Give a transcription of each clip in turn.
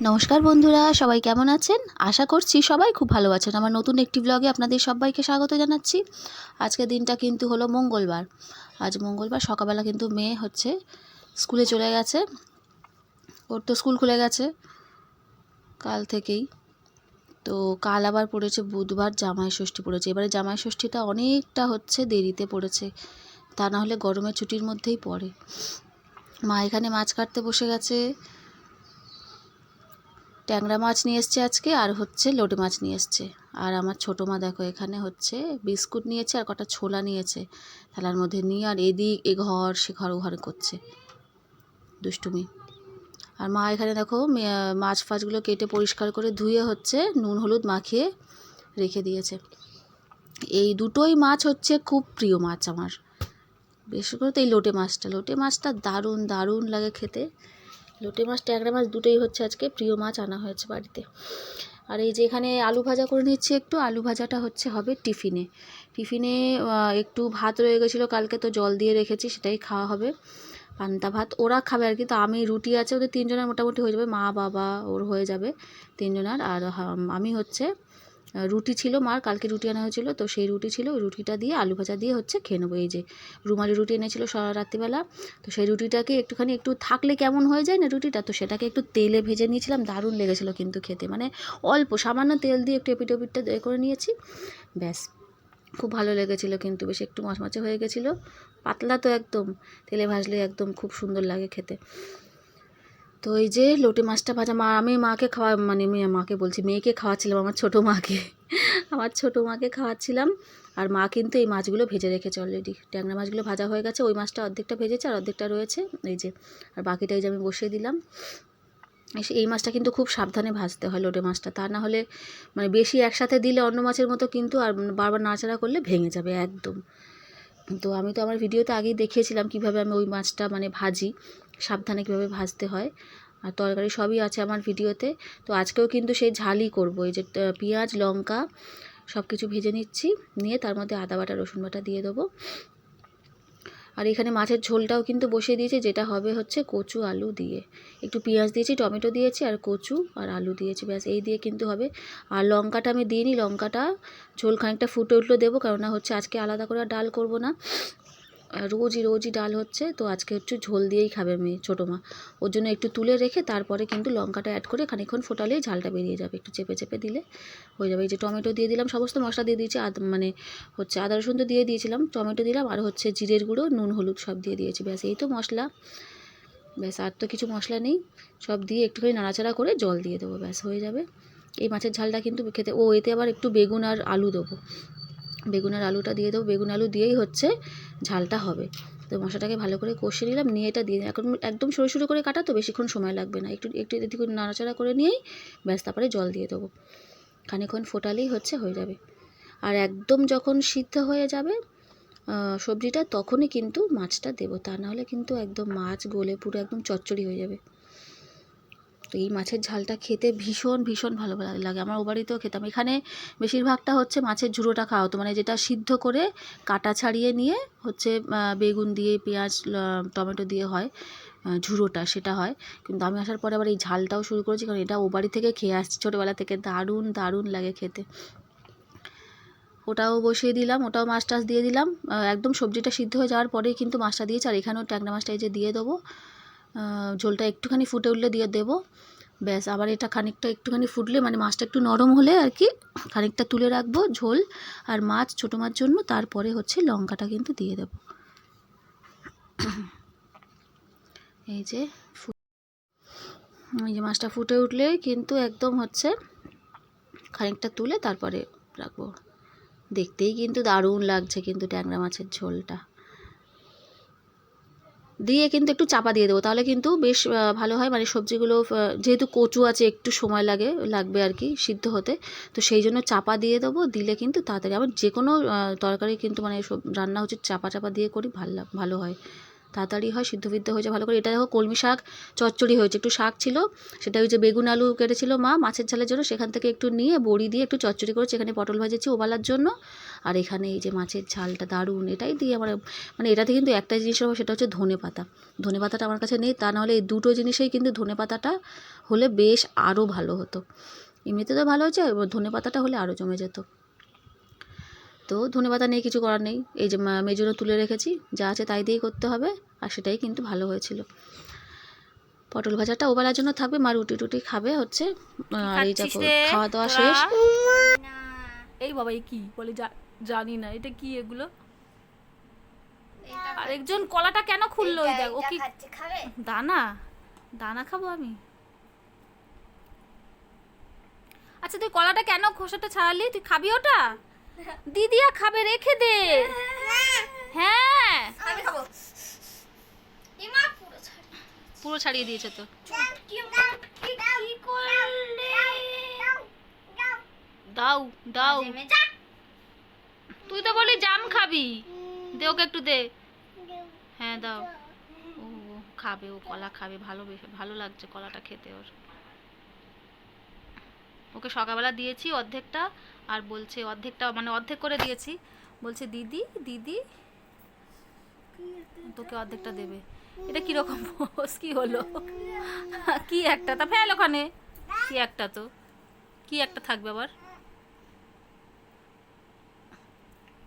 নমস্কার বন্ধুরা, সবাই কেমন আছেন? আশা করছি সবাই খুব ভালো আছেন। আমার নতুন একটি ব্লগে আপনাদের সবাইকে স্বাগত জানাচ্ছি। আজকের দিনটা কিন্তু হলো মঙ্গলবার। আজ মঙ্গলবার, সকালবেলা কিন্তু মেয়ে হচ্ছে স্কুলে চলে গেছে। ওর তো স্কুল খুলে গেছে কাল থেকেই। তো কাল আবার পড়েছে, বুধবার জামাই ষষ্ঠী পড়েছে। এবারে জামাই ষষ্ঠীটা অনেকটা হচ্ছে দেরিতে পড়েছে। তা না হলে গরমের ছুটির মধ্যেই পড়ে। মা এখানে মাছ কাটতে বসে গেছে। ট্যাংরা মাছ নিয়ে এসছে আজকে, আর হচ্ছে লোটে মাছ নিয়ে এসছে। আর আমার ছোটো মা দেখো, এখানে হচ্ছে বিস্কুট নিয়েছে আর কটা ছোলা নিয়েছে। থালার মধ্যে নিয়ে আর এদিক এ ঘর, সে ঘর ঘর করছে। দুষ্টুমি। আর মা এখানে দেখো মাছ ফাছগুলো কেটে পরিষ্কার করে ধুয়ে হচ্ছে নুন হলুদ মাখিয়ে রেখে দিয়েছে। এই দুটোই মাছ হচ্ছে খুব প্রিয় মাছ আমার। বেশি করে তো এই লোটে মাছটা। লোটে মাছটা দারুণ দারুণ লাগে খেতে। লোটে মাছ, ট্যাংরা মাছ দুটোই হচ্ছে আজকে প্রিয় মাছ আনা হয়েছে বাড়িতে। আর এই যে এখানে আলু ভাজা করে নিচ্ছি একটু, আলু ভাজাটা হচ্ছে হবে টিফিনে। টিফিনে একটু ভাত রয়ে গেছিল, কালকে তো জল দিয়ে রেখেছি, সেটাই খাওয়া হবে। পান্তা ভাত ওরা খাবে আর কি, তো আমি রুটি আছে ওদের তিনজনের, মোটামুটি হয়ে যাবে, মা, বাবা, ওর হয়ে যাবে তিনজনের। আর আমি হচ্ছে রুটি ছিল, মার কালকে রুটি আনা হয়েছিল, তো সেই রুটি ছিল, ওই রুটিটা দিয়ে আলু ভাজা দিয়ে হচ্ছে খেয়ে নেব। এই যে রুমালি রুটি এনেছিল রাত্রিবেলা, তো সেই রুটিটাকে একটুখানি একটু থাকলে কেমন হয়ে যায় না রুটিটা, তো সেটাকে একটু তেলে ভেজে নিয়েছিলাম, দারুণ লেগেছিলো কিন্তু খেতে। মানে অল্প, সামান্য তেল দিয়ে একটু এপিট ওপিটটা এ করে নিয়েছি, ব্যাস। খুব ভালো লেগেছিলো কিন্তু, বেশ একটু মচমচে হয়ে গেছিল, পাতলা তো একদম, তেলে ভাজলে একদম খুব সুন্দর লাগে খেতে। তো এই যে লোটে মাছটা ভাজা, মা, আমি মাকে খাওয়া মানে মাকে বলছি, মেয়েকে খাওয়াচ্ছিলাম, আমার ছোটো মাকে। আমার ছোটো মাকে খাওয়াচ্ছিলাম, আর মা কিন্তু এই মাছগুলো ভেজে রেখেছে অলরেডি ট্যাংরা মাছগুলো ভাজা হয়ে গেছে, ওই মাছটা অর্ধেকটা ভেজেছে, আর অর্ধেকটা রয়েছে, এই যে, আর বাকিটা এই যে আমি বসিয়ে দিলাম। এই মাছটা কিন্তু খুব সাবধানে ভাজতে হয় লোটে মাছটা, তা না হলে মানে বেশি একসাথে দিলে অন্য মাছের মতো কিন্তু আর বারবার নাড়াচাড়া করলে ভেঙে যাবে একদম। তো আমি তো আমার ভিডিওতে আগেই দেখিয়েছিলাম কীভাবে আমি ওই মাছটা মানে ভাজি। সাবধানে কীভাবে ভাজতে হয় আর তরকারি সবই আছে আমার ভিডিওতে। তো আজকেও কিন্তু সেই ঝালই করব। এই যে পেঁয়াজ, লঙ্কা সব কিছু ভেজে নিচ্ছি। নিয়ে তার মধ্যে আদা বাটা, রসুন বাটা দিয়ে দেবো। আর এখানে মাছের ঝোলটাও কিন্তু বসিয়ে দিয়েছি, যেটা হবে হচ্ছে কচু, আলু দিয়ে। একটু পেঁয়াজ দিয়েছি, টমেটো দিয়েছি আর কচু আর আলু দিয়েছি। ব্যাস, এই দিয়ে কিন্তু হবে। আর লঙ্কাটা আমি দিইনি, লঙ্কাটা ঝোল খানিকটা ফুটে উঠল দেবো, কেননা হচ্ছে আজকে আলাদা করে ডাল করব না। রোজই রোজই ডাল হচ্ছে, তো আজকে হচ্ছে ঝোল দিয়েই খাবে মেয়ে, ছোটো মা। ওর জন্য একটু তুলে রেখে তারপরে কিন্তু লঙ্কাটা অ্যাড করে খানিকক্ষণ ফোটালেই ঝালটা বেরিয়ে যাবে, একটু চেপে চেপে দিলে হয়ে যাবে। এই যে টমেটো দিয়ে দিলাম, সমস্ত মশলা দিয়ে দিয়েছি, আদ মানে হচ্ছে আদা, রসুন তো দিয়ে দিয়েছিলাম, টমেটো দিলাম, আর হচ্ছে জিরের গুঁড়ো, নুন, হলুদ সব দিয়ে দিয়েছি, ব্যাস এই তো মশলা। ব্যাস আর তো কিছু মশলা নেই, সব দিয়ে একটুখানি নাড়াচাড়া করে জল দিয়ে দেবো, ব্যাস হয়ে যাবে। এই মাছের ঝালটা কিন্তু খেতে, ও এতে আবার একটু বেগুন আর আলু দেবো। বেগুন আর আলুটা দিয়ে দেবো। বেগুন আলু দিয়েই হচ্ছে ঝালটা হবে। তো মশলাটাকে ভালো করে কষিয়ে নিলাম, নিয়ে এটা দিয়ে এখন একদম সরু সরু করে কাটা, তো বেশিক্ষণ সময় লাগবে না। একটু একটু এদিকে নাড়াচাড়া করে নিয়েই ব্যাস, তারপরে জল দিয়ে দেবো। খানিক্ষণ ফোটালেই হচ্ছে, হয়ে যাবে। আর একদম যখন সিদ্ধ হয়ে যাবে সবজিটা, তখনই কিন্তু মাছটা দেবো। তা নাহলে কিন্তু একদম মাছ গলে পুরো একদম চচ্চড়ি হয়ে যাবে। তো এই মাছের ঝালটা খেতে ভীষণ ভীষণ ভালো লাগে। আমার ও বাড়িতেও খেতাম। এখানে বেশিরভাগটা হচ্ছে মাছের ঝুড়োটা খাওয়া হতো। মানে যেটা সিদ্ধ করে কাটা ছাড়িয়ে নিয়ে হচ্ছে বেগুন দিয়ে, পেঁয়াজ টমেটো দিয়ে হয় ঝুড়োটা সেটা হয়। কিন্তু আমি আসার পরে আবার এই ঝালটাও শুরু করেছি, কারণ এটা ও বাড়ি থেকে খেয়ে আসছি ছোটোবেলা থেকে। দারুণ দারুণ লাগে খেতে। ওটাও বসিয়ে দিলাম, ওটাও মাছ টাছ দিয়ে দিলাম। একদম সবজিটা সিদ্ধ হয়ে যাওয়ার পরেই কিন্তু মাছটা দিয়েছি। আর এখানেও ট্যাংরা মাছটা এই যে দিয়ে দেবো। ঝোলটা একটুখানি ফুটে উঠলে দিয়ে দেবো। ব্যাস, আবার এটা খানিকটা একটুখানি ফুটলে মানে মাছটা একটু নরম হলে আর কি, খানিকটা তুলে রাখব ঝোল আর মাছ, ছোটো মাছ জন্য। তারপরে হচ্ছে লঙ্কাটা কিন্তু দিয়ে দেবো। এই যে এই যে মাছটা ফুটে উঠলে কিন্তু একদম হচ্ছে খানিকটা তুলে তারপরে রাখব। দেখতেই কিন্তু দারুণ লাগছে কিন্তু ট্যাংরা মাছের ঝোলটা। দিয়ে কিন্তু একটু চাপা দিয়ে দেবো। তাহলে কিন্তু বেশ ভালো হয়। মানে সবজিগুলো যেহেতু কচু আছে, একটু সময় লাগে, লাগবে আর কি সিদ্ধ হতে। তো সেই জন্য চাপা দিয়ে দেবো। দিলে কিন্তু তাড়াতাড়ি। আবার যে কোনো তরকারি কিন্তু মানে সব রান্না হচ্ছে চাপা চাপা দিয়ে করি, ভালো ভালো হয়। তাড়াতাড়ি হয় সিদ্ধ হয়ে যায়, ভালো করে। এটা দেখো কলমি শাক, চচ্চড়ি হয়েছে। একটু শাক ছিল, সেটা ওই যে বেগুন আলু কেটেছিল মা মাছের ঝালের জন্য, সেখান থেকে একটু নিয়ে বড়ি দিয়ে একটু চচ্চড়ি করেছে। এখানে পটল ভাজেছি ওবালার জন্য। আর এখানে এই যে মাছের ঝালটা দারুণ, এটাই দিয়ে আমার মানে এটাতে কিন্তু একটা জিনিস হবে সেটা হচ্ছে ধনে পাতা। ধনে পাতাটা আমার কাছে নেই, তা নাহলে এই দুটো জিনিসেই কিন্তু ধনে পাতাটা হলে বেশ আরও ভালো হতো। এমনিতে তো ভালো হয়েছে, ধনে পাতাটা হলে আরও জমে যেত। তো ধনে পাতা নেই কিছু করার নেই। এই যে মা- মেজন্য তুলে রেখেছি যা আছে তাই দিয়েই করতে হবে আর সেটাই কিন্তু ভালো হয়েছিল। পটল ভাজাটা ওবেলার জন্য থাকবে মা রুটি টুটি খাবে হচ্ছে আর এই দেখো খাওয়া দাওয়া শেষ। এই বাবা এই কি? বলে জানি না এটা কি এগুলো? আরেকজন কলাটা কেন খুললো? ওই দেখ ও কি খাবে? দানা? দানা খাব আমি? আচ্ছা তুই কলাটা কেন খোসাটা ছাড়ালি? তুই খাবি ওটা? দিদিয়া খাবে রেখে দে। হ্যাঁ। আমি খাব। পুরো ছাড়িয়ে দিয়েছে। তো। দাও দাও। তুই তো বলি জাম খাবি। দে ওকে একটু দে। হ্যাঁ দাও। ও ও খাবে ও কলা খাবে ভালো বেশ- ভালো লাগছে কলাটা খেতে ওর। ওকে সকালবেলা দিয়েছি অর্ধেকটা আর বলছে অর্ধেকটা মানে অর্ধেক করে দিয়েছি। বলছে দিদি দিদি তোকে অর্ধেকটা দেবে। এটা কীরকম পোজ কি হলো? কি একটা? তা ফেল ওখানে। কি একটা তো? কি একটা থাকবে আবার?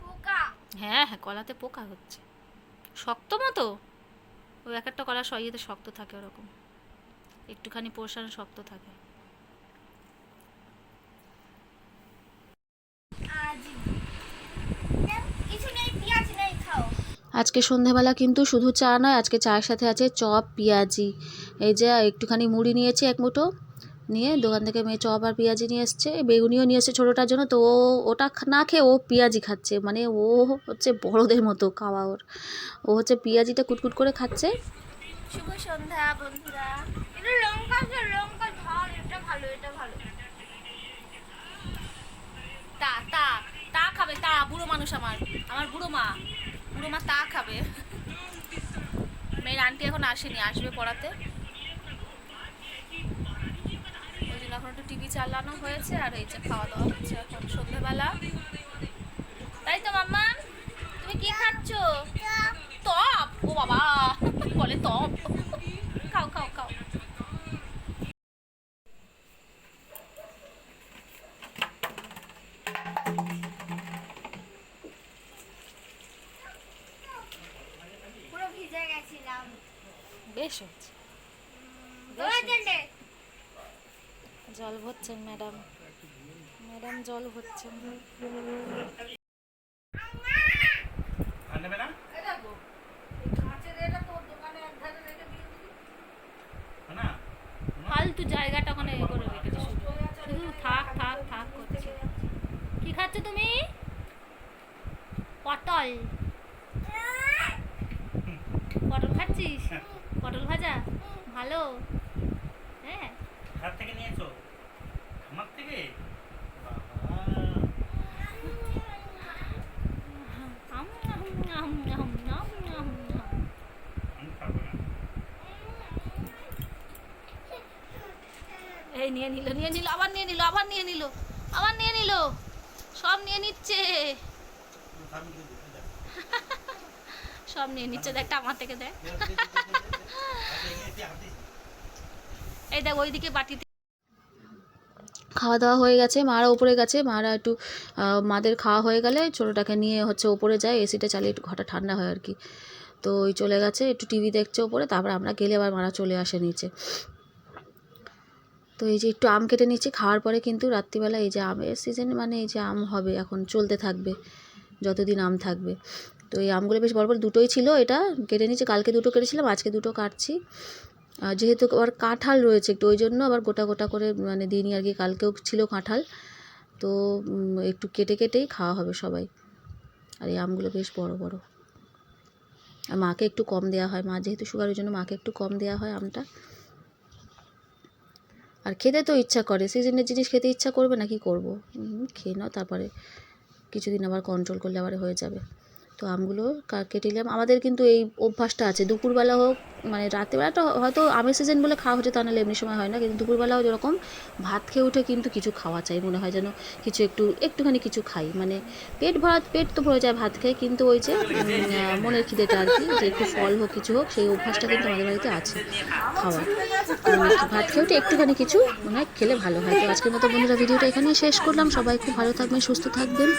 পোকা। হ্যাঁ হ্যাঁ কলাতে পোকা হচ্ছে। শক্ত মতো? ওই এক একটা কলা সইয়েতে শক্ত থাকে ওরকম। একটুখানি পোর্শন শক্ত থাকে আজ কিছু নেই পেঁয়াজ নেই খাও আজকে সন্ধেবেলা কিন্তু শুধু চা নয়, আজকে চায়ের সাথে আছে চপ, পেঁয়াজি। এই যে একটুখানি মুড়ি নিয়েছি এক মুঠো, নিয়ে দোকান থেকে মেয়ে চপ আর পেঁয়াজি নিয়ে এসছে, বেগুনিও নিয়ে এসছে ছোটোটার জন্য। তো ও, ওটা না খেয়ে ও পেঁয়াজি খাচ্ছে মানে ও হচ্ছে বড়দের মতো খাওয়া ওর। ও হচ্ছে পেঁয়াজিটা কুটকুট করে খাচ্ছে। তা তা তা খাবে, তা, বুড়ো মানুষ আমার আমার বুড়ো মা। বুড়ো মা তা খাবে। মেয়ের আন্টি এখন আসেনি আসবে পড়াতে। ওই জন্য এখন একটু টিভি চালানো হয়েছে আর এই যে খাওয়া দাওয়া হচ্ছে এখন সন্ধ্যেবেলা তাই তো মাম্মা তুমি কি খাচ্ছ? টপ। ও বাবা বলে টপ। খাও খাও। বেশ হচ্ছে জল ভরছেন ম্যাডাম। ম্যাডাম জল ভরছেন আর নেবে না না ফালতু জায়গাটা ওখানে এ করে রেখেছে শুধু শুধু থাক থাক থাক করছে কি খাচ্ছ তুমি পটল পটল খাচ্ছিস পটল ভাজা ভালো? হ্যাঁ। হাত থেকে নিয়েছো? আমার থেকে? এই নিয়ে নিল নিয়ে নিল আবার নিয়ে নিল আবার নিয়ে নিল আবার নিয়ে নিল। সব নিয়ে নিচ্ছে। সব নিয়ে নিচ্ছে দেখ আমার থেকে দেখ। এই দেখ, ওইদিকে বাটিতে খাওয়া দাওয়া হয়ে গেছে, মারা উপরে গেছে, মারা একটু মাদের খাওয়া হয়ে গেলে ছোটোটাকে নিয়ে হচ্ছে ওপরে যায়, এসিটা চালিয়ে একটু ঘরটা ঠান্ডা হয় আর কি। তো ওই চলে গেছে, একটু টিভি দেখছে ওপরে তারপর আমরা গেলে আবার মারা চলে আসে নিচে। তো এই যে একটু আম কেটে নিচ্ছি, খাওয়ার পরে কিন্তু রাত্রিবেলা এই যে আমের সিজন মানে এই যে আম হবে, এখন চলতে থাকবে, যতদিন আম থাকবে। তো এই আমগুলো বেশ বড় বড় দুটোই ছিল এটা। কেটে নিচ্ছি কালকে দুটো কেটেছিলাম, আজকে দুটো কাটছি। আর যেহেতু আবার কাঁঠাল রয়েছে একটু, ওই জন্য আবার গোটা গোটা করে মানে দিনই আর কি, কালকেও ছিল কাঁঠাল। তো একটু কেটে কেটেই খাওয়া হবে সবাই। আর এই আমগুলো বেশ বড় বড়। আর মাকে একটু কম দেওয়া হয়, মা যেহেতু সুগারের জন্য মাকে একটু কম দেওয়া হয় আমটা। আর খেতে তো ইচ্ছা করে, সিজনের জিনিস খেতে ইচ্ছা করবে না, কি করব? খেয়ে নাও তারপরে। কিছুদিন আবার কন্ট্রোল করলে আবার হয়ে যাবে। তো আমগুলো কেটে নিলাম। আমাদের কিন্তু এই অভ্যাসটা আছে। দুপুরবেলা হোক মানে রাতেরবেলাটা হয়তো আমের সিজন বলে খাওয়া হচ্ছে তা নাহলে এমনি সময় হয় না। কিন্তু দুপুরবেলাও যেরকম ভাত খেয়ে উঠে কিন্তু কিছু খাওয়া চাই। মনে হয় যেন কিছু একটু, একটুখানি কিছু খাই। মানে পেট ভরা, পেট তো ভরে যায় ভাত খেয়ে। কিন্তু ওই যে মনের খিদেটা আর কি, যে একটু ফল হোক, কিছু হোক, সেই অভ্যাসটা কিন্তু আমাদের বাড়িতে আছে খাওয়া ভাত খেয়ে উঠে একটুখানি কিছু মনে হয় খেলে ভালো হয়। তো আজকের মতো বন্ধুরা, ভিডিওটা এখানেই শেষ করলাম। সবাই খুব ভালো থাকবেন, সুস্থ থাকবেন।